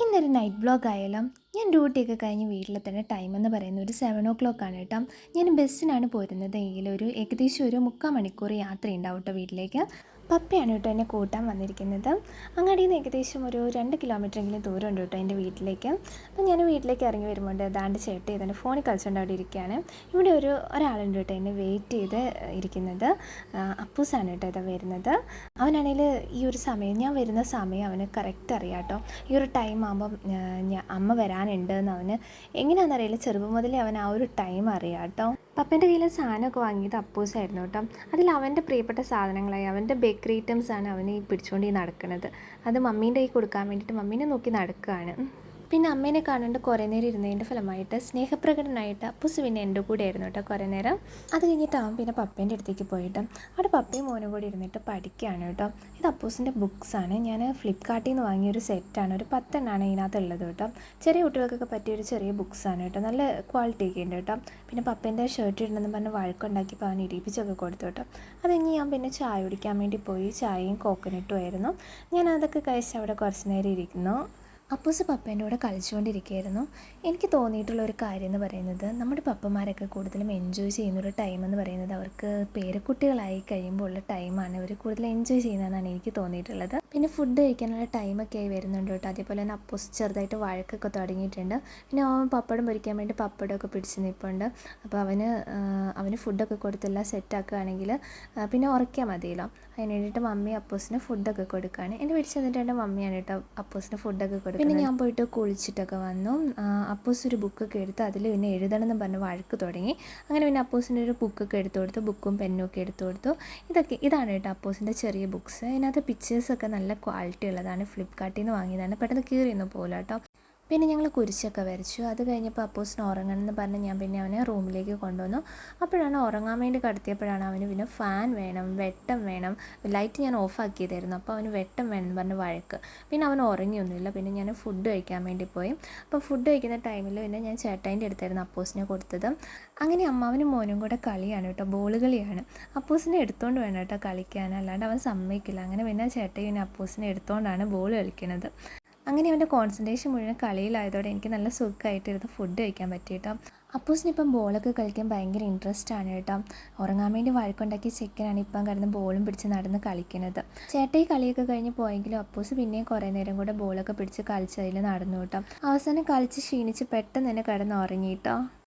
ഇന്നൊരു night blog ആയാലും ഞാൻ ഡ്യൂട്ടിയൊക്കെ കഴിഞ്ഞ് വീട്ടിലെ തന്നെ ടൈം എന്ന് പറയുന്നത് ഒരു സെവൻ ഓ ക്ലോക്ക് ആണ് കേട്ടോ. ഞാൻ ബസ്സിനാണ് പോരുന്നത്. എങ്കിൽ ഒരു ഏകദേശം ഒരു മുക്കാൽ മണിക്കൂർ യാത്ര ഉണ്ടാവും കേട്ടോ വീട്ടിലേക്ക്. പപ്പയാണ് കേട്ടോ എന്നെ കൂട്ടാൻ വന്നിരിക്കുന്നത്. അങ്ങാടിയിൽ നിന്ന് ഏകദേശം ഒരു രണ്ട് കിലോമീറ്റർ എങ്കിലും ദൂരം ഉണ്ട് കേട്ടോ എന്റെ വീട്ടിലേക്ക്. അപ്പം ഞാൻ വീട്ടിലേക്ക് ഇറങ്ങി വരുമ്പോൾ ദാണ്ട് ചേട്ടൻ ഇതിന്റെ ഫോണിൽ കളിച്ചുകൊണ്ട് അവിടെ ഇരിക്കുകയാണ്. ഇവിടെ ഒരു ഒരാളുണ്ട് കേട്ടോ എന്നെ വെയിറ്റ് ചെയ്ത് ഇരിക്കുന്നത്. അപ്പൂസാണ് കേട്ടോ ഇതാ വരുന്നത്. അവനാണെങ്കിൽ ഈ ഒരു സമയം ഞാൻ വരുന്ന സമയം അവന് കറക്റ്റ് അറിയാം കേട്ടോ. ഈ ഒരു ടൈം ആകുമ്പം അമ്മ വരാനുണ്ട് എന്ന് അവന്. എങ്ങനെയാണെന്നറിയില്ല ചെറുപ്പം മുതലേ അവൻ ആ ഒരു ടൈം അറിയാം കേട്ടോ. പപ്പന്റെ കയ്യിൽ സാധനമൊക്കെ വാങ്ങിയത് അപ്പൂസായിരുന്നു കേട്ടോ. അതിൽ അവന്റെ പ്രിയപ്പെട്ട സാധനങ്ങളായി. അവന്റെ ബേക്കറി ഐറ്റംസ് ആണ് അവന് ഈ പിടിച്ചുകൊണ്ട് ഈ നടക്കുന്നത്. അത് മമ്മീന്റെ കൈ കൊടുക്കാൻ വേണ്ടിയിട്ട് മമ്മീനെ നോക്കി നടക്കുകയാണ്. പിന്നെ അമ്മേനെ കാണാണ്ട് കുറേ നേരം ഇരുന്നതിന്റെ ഫലമായിട്ട് സ്നേഹപ്രകടനായിട്ട് അപ്പൂസ് പിന്നെ എന്റെ കൂടെ ആയിരുന്നു കേട്ടോ കുറേ നേരം. അത് കഴിഞ്ഞിട്ട് അവൻ പിന്നെ പപ്പേന്റെ അടുത്തേക്ക് പോയിട്ട് അവിടെ പപ്പയും മോനും കൂടി ഇരുന്നിട്ട് പഠിക്കുകയാണ് കേട്ടോ. ഇത് അപ്പൂസിന്റെ ബുക്സാണ്. ഞാൻ ഫ്ലിപ്കാർട്ടിൽ നിന്ന് വാങ്ങിയ ഒരു സെറ്റാണ്. ഒരു പത്തെണ്ണാണ് ഇതിനകത്ത് ഉള്ളത് കേട്ടോ. ചെറിയ കുട്ടികൾക്കൊക്കെ പറ്റിയ ഒരു ചെറിയ ബുക്സാണ് കേട്ടോ. നല്ല ക്വാളിറ്റി ഒക്കെ ഉണ്ട് കേട്ടോ. പിന്നെ പപ്പേന്റെ ഷർട്ട് ഇടണമെന്ന് പറഞ്ഞ് വഴക്കുണ്ടാക്കിയപ്പോൾ അവൻ ഇടിപ്പിച്ചൊക്കെ കൊടുത്തു കേട്ടോ. അത് കഴിഞ്ഞ് ഞാൻ പിന്നെ ചായ കുടിക്കാൻ വേണ്ടി പോയി. ചായയും കോക്കനട്ടും ആയിരുന്നു. ഞാൻ അതൊക്കെ കഴിച്ച് അവിടെ കുറച്ച് നേരം ഇരിക്കുന്നു. അപ്പൂസ് പപ്പേന്റെ കൂടെ കളിച്ചുകൊണ്ടിരിക്കുകയായിരുന്നു. എനിക്ക് തോന്നിയിട്ടുള്ള ഒരു കാര്യം എന്ന് പറയുന്നത് നമ്മുടെ പപ്പമാരൊക്കെ കൂടുതലും എൻജോയ് ചെയ്യുന്ന ഒരു ടൈം എന്ന് പറയുന്നത് അവർക്ക് പേരക്കുട്ടികളായി കഴിയുമ്പോൾ ഉള്ള ടൈമാണ് അവർ കൂടുതൽ എൻജോയ് ചെയ്യുന്നതെന്നാണ് എനിക്ക് തോന്നിയിട്ടുള്ളത്. പിന്നെ ഫുഡ് കഴിക്കാനുള്ള ടൈമൊക്കെ ആയി വരുന്നുണ്ട് കേട്ടോ. അതേപോലെ തന്നെ അപ്പൂസ് ചെറുതായിട്ട് വഴക്കൊക്കെ തുടങ്ങിയിട്ടുണ്ട്. പിന്നെ അവൻ പപ്പടം പൊരിക്കാൻ വേണ്ടി പപ്പടമൊക്കെ പിടിച്ച് നിൽപ്പുണ്ട് അപ്പോൾ അവന് അവന് ഫുഡൊക്കെ കൊടുത്തെല്ലാം സെറ്റാക്കുകയാണെങ്കിൽ പിന്നെ ഉറക്കിയാൽ മതിയല്ലോ. അതിന് വേണ്ടിയിട്ട് മമ്മി അപ്പൂസിന് ഫുഡൊക്കെ കൊടുക്കുകയാണ്. എന്റെ വീട്ടിൽ തന്നിട്ടുണ്ട് മമ്മിയാണ് കേട്ടോ അപ്പൂസിന് ഫുഡൊക്കെ കൊടുക്കുന്നത്. പിന്നെ ഞാൻ പോയിട്ട് കുളിച്ചിട്ടൊക്കെ വന്നു. അപ്പോസ് ഒരു ബുക്കൊക്കെ എടുത്ത് അതിൽ പിന്നെ എഴുതണം എന്ന് പറഞ്ഞ് വഴക്ക് തുടങ്ങി. അങ്ങനെ പിന്നെ അപ്പൂസിന്റെ ഒരു ബുക്കൊക്കെ എടുത്തു കൊടുത്തു ബുക്കും പെന്നും ഒക്കെ എടുത്തു കൊടുത്തു. ഇതൊക്കെ ഇതാണ് കേട്ടോ അപ്പൂസിന്റെ ചെറിയ ബുക്ക്സ് ഇതിനകത്ത് പിക്ചേഴ്സൊക്കെ നല്ല ക്വാളിറ്റി ഉള്ളതാണ്. ഫ്ലിപ്കാർട്ടിൽ നിന്ന് വാങ്ങിയതാണ്. പെട്ടെന്ന് കീറിയൊന്നും പോകില്ല കേട്ടോ. പിന്നെ ഞങ്ങൾ കുരിശൊക്കെ വരച്ചു. അത് കഴിഞ്ഞപ്പോൾ അപ്പോസിന് ഉറങ്ങണം എന്ന് പറഞ്ഞ് ഞാൻ പിന്നെ അവനെ റൂമിലേക്ക് കൊണ്ടുവന്നു. അപ്പോഴാണ് ഉറങ്ങാൻ വേണ്ടി കടത്തിയപ്പോഴാണ് അവന് പിന്നെ ഫാൻ വേണം വെട്ടം വേണം. ലൈറ്റ് ഞാൻ ഓഫാക്കിയതായിരുന്നു അപ്പോൾ അവന് വെട്ടം വേണം എന്ന് പറഞ്ഞ് വഴക്ക്. പിന്നെ അവൻ ഉറങ്ങിയൊന്നുമില്ല. പിന്നെ ഞാൻ ഫുഡ് കഴിക്കാൻ വേണ്ടി പോയി. അപ്പോൾ ഫുഡ് കഴിക്കുന്ന ടൈമിൽ പിന്നെ ഞാൻ ചേട്ടായിന്റെ അടുത്തായിരുന്നു അപ്പോസിനെ കൊടുത്തത്. അങ്ങനെ അമ്മാവനും മോനും കൂടെ കളിയാണ് കേട്ടോ. ബോൾ കളിയാണ്. അപ്പോസിനെ എടുത്തുകൊണ്ട് വേണം കേട്ടോ കളിക്കാൻ. അല്ലാണ്ട് അവൻ സമ്മതിക്കില്ല. അങ്ങനെ പിന്നെ ചേട്ടായി പിന്നെ അപ്പോസിനെ എടുത്തുകൊണ്ടാണ് ബോൾ കളിക്കുന്നത് അങ്ങനെ അവന്റെ കോൺസെൻട്രേഷൻ മുഴുവൻ കളിയിലായതോടെ എനിക്ക് നല്ല സുഖമായിട്ടിരുന്ന് ഫുഡ് കഴിക്കാൻ പറ്റി കേട്ടോ അപ്പൂസിന് ഇപ്പം ബോളൊക്കെ കളിക്കാൻ ഭയങ്കര ഇൻട്രസ്റ്റ് ആണ് കേട്ടോ. ഉറങ്ങാൻ വേണ്ടി വഴക്കുണ്ടാക്കിയ ചെക്കനാണ് ഇപ്പം കിടന്ന് ബോളും പിടിച്ച് നടന്ന് കളിക്കുന്നത്. ചേട്ടൻ ഈ കളിയൊക്കെ കഴിഞ്ഞ് പോയെങ്കിലും അപ്പോസ് പിന്നെയും കുറേ നേരം കൂടെ ബോളൊക്കെ പിടിച്ച് കളിച്ചതിൽ നടന്നു കേട്ടോ. അവസാനം കളിച്ച് ക്ഷീണിച്ച് പെട്ടെന്ന് തന്നെ കിടന്ന് ഉറങ്ങി കേട്ടോ.